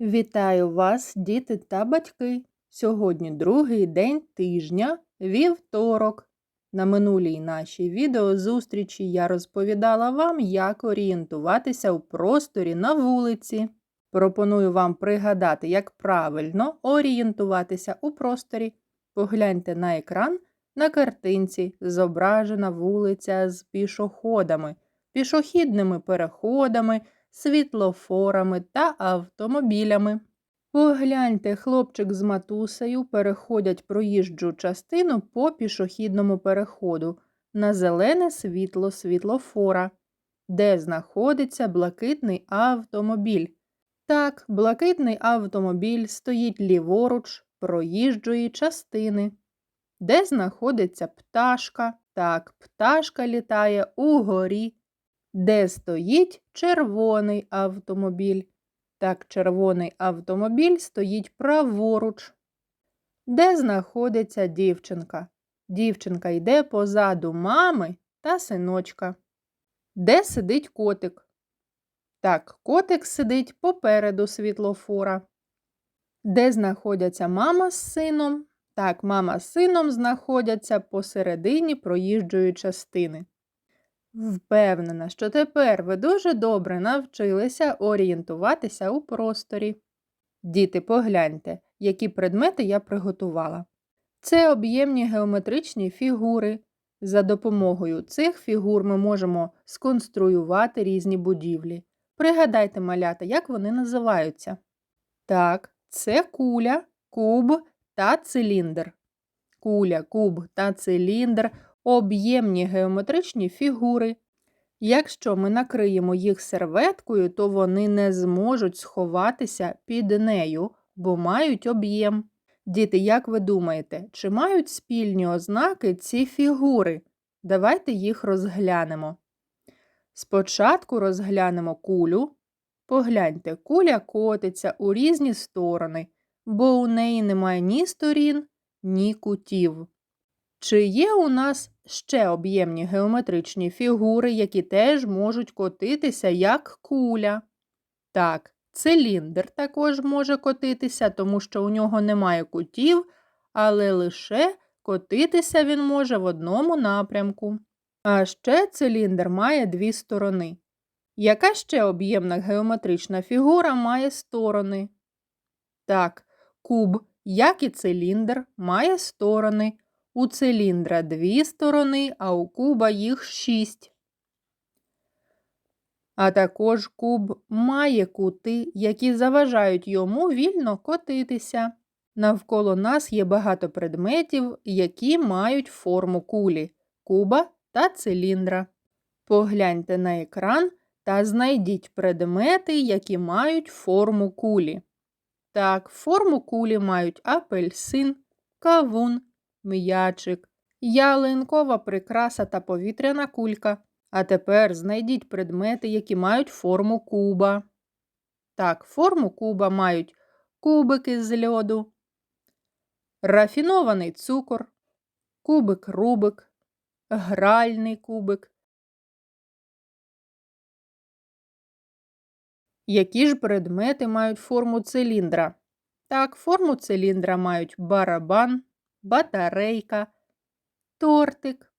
Вітаю вас, діти та батьки! Сьогодні другий день тижня, вівторок. На минулій нашій відеозустрічі я розповідала вам, як орієнтуватися у просторі на вулиці. Пропоную вам пригадати, як правильно орієнтуватися у просторі. Погляньте на екран на картинці зображена вулиця з пішоходами, пішохідними переходами світлофорами та автомобілями. Погляньте, хлопчик з матусею переходять проїжджу частину по пішохідному переходу на зелене світло світлофора, де знаходиться блакитний автомобіль. Так, блакитний автомобіль стоїть ліворуч проїжджої частини. Де знаходиться пташка? Так, пташка літає угорі де стоїть червоний автомобіль. Так, червоний автомобіль стоїть праворуч. Де знаходиться дівчинка? Дівчинка йде позаду мами та синочка. Де сидить котик? Так, котик сидить попереду світлофора. Де знаходяться мама з сином? Так, мама з сином знаходяться посередині проїжджої частини. Впевнена, що тепер ви дуже добре навчилися орієнтуватися у просторі. Діти, погляньте, які предмети я приготувала. Це об'ємні геометричні фігури. За допомогою цих фігур ми можемо сконструювати різні будівлі. Пригадайте, малята, як вони називаються. Так, це куля, куб та циліндр. Куля, куб та циліндр об'ємні геометричні фігури. Якщо ми накриємо їх серветкою, то вони не зможуть сховатися під нею, бо мають об'єм. Діти, як ви думаєте, чи мають спільні ознаки ці фігури? Давайте їх розглянемо. Спочатку розглянемо кулю. Погляньте, куля котиться у різні сторони, бо у неї немає ні сторін, ні кутів. Чи є у нас ще об'ємні геометричні фігури, які теж можуть котитися як куля? Так, циліндр також може котитися, тому що у нього немає кутів, але лише котитися він може в одному напрямку. А ще циліндр має дві сторони. Яка ще об'ємна геометрична фігура має сторони? Так, куб, як і циліндр, має сторони. У циліндра дві сторони, а у куба їх шість. А також куб має кути, які заважають йому вільно котитися. Навколо нас є багато предметів, які мають форму кулі, куба та циліндра. Погляньте на екран та знайдіть предмети, які мають форму кулі. Так, форму кулі мають апельсин, кавун, м'ячик, ялинкова прикраса та повітряна кулька. А тепер знайдіть предмети, які мають форму куба. Так, форму куба мають кубики з льоду, рафінований цукор, кубик рубик, гральний кубик. Які ж предмети мають форму циліндра? Так, форму циліндра мають барабан, батарейка, тортик,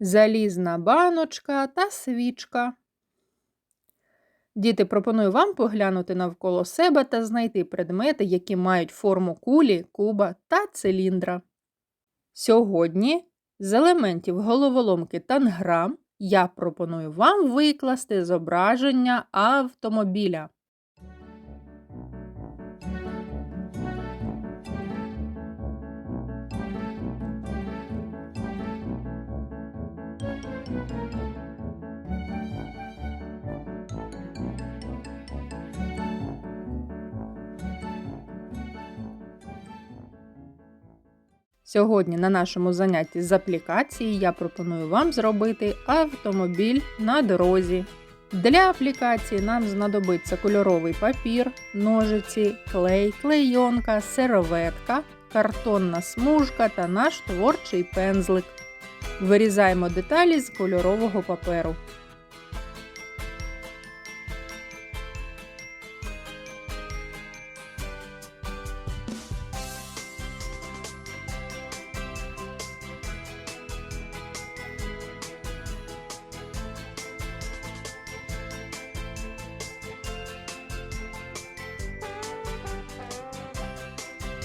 залізна баночка та свічка. Діти, пропоную вам поглянути навколо себе та знайти предмети, які мають форму кулі, куба та циліндра. Сьогодні з елементів головоломки танграм я пропоную вам викласти зображення автомобіля. Сьогодні на нашому занятті з аплікації я пропоную вам зробити автомобіль на дорозі. Для аплікації нам знадобиться кольоровий папір, ножиці, клей, клейонка, серветка, картонна смужка та наш творчий пензлик. Вирізаємо деталі з кольорового паперу.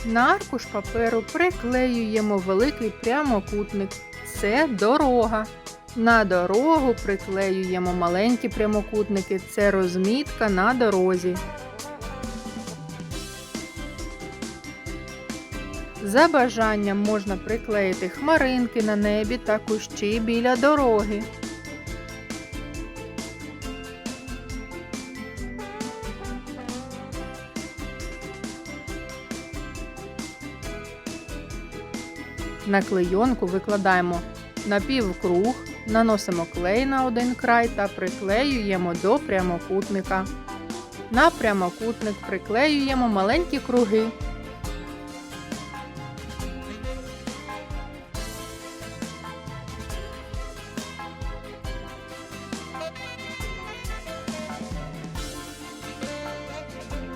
На аркуш паперу приклеюємо великий прямокутник. Це дорога. На дорогу приклеюємо маленькі прямокутники. Це розмітка на дорозі. За бажанням можна приклеїти хмаринки на небі та кущі біля дороги. На клейонку викладаємо напівкруг, наносимо клей на один край та приклеюємо до прямокутника. На прямокутник приклеюємо маленькі круги.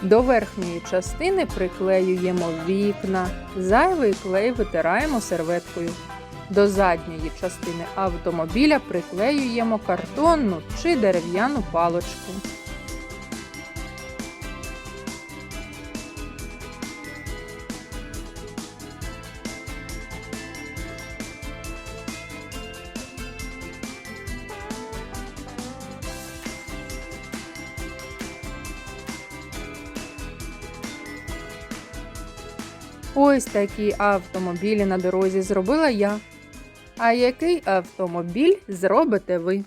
До верхньої частини приклеюємо вікна, зайвий клей витираємо серветкою. До задньої частини автомобіля приклеюємо картонну чи дерев'яну палочку. Ось такі автомобілі на дорозі зробила я. А який автомобіль зробите ви?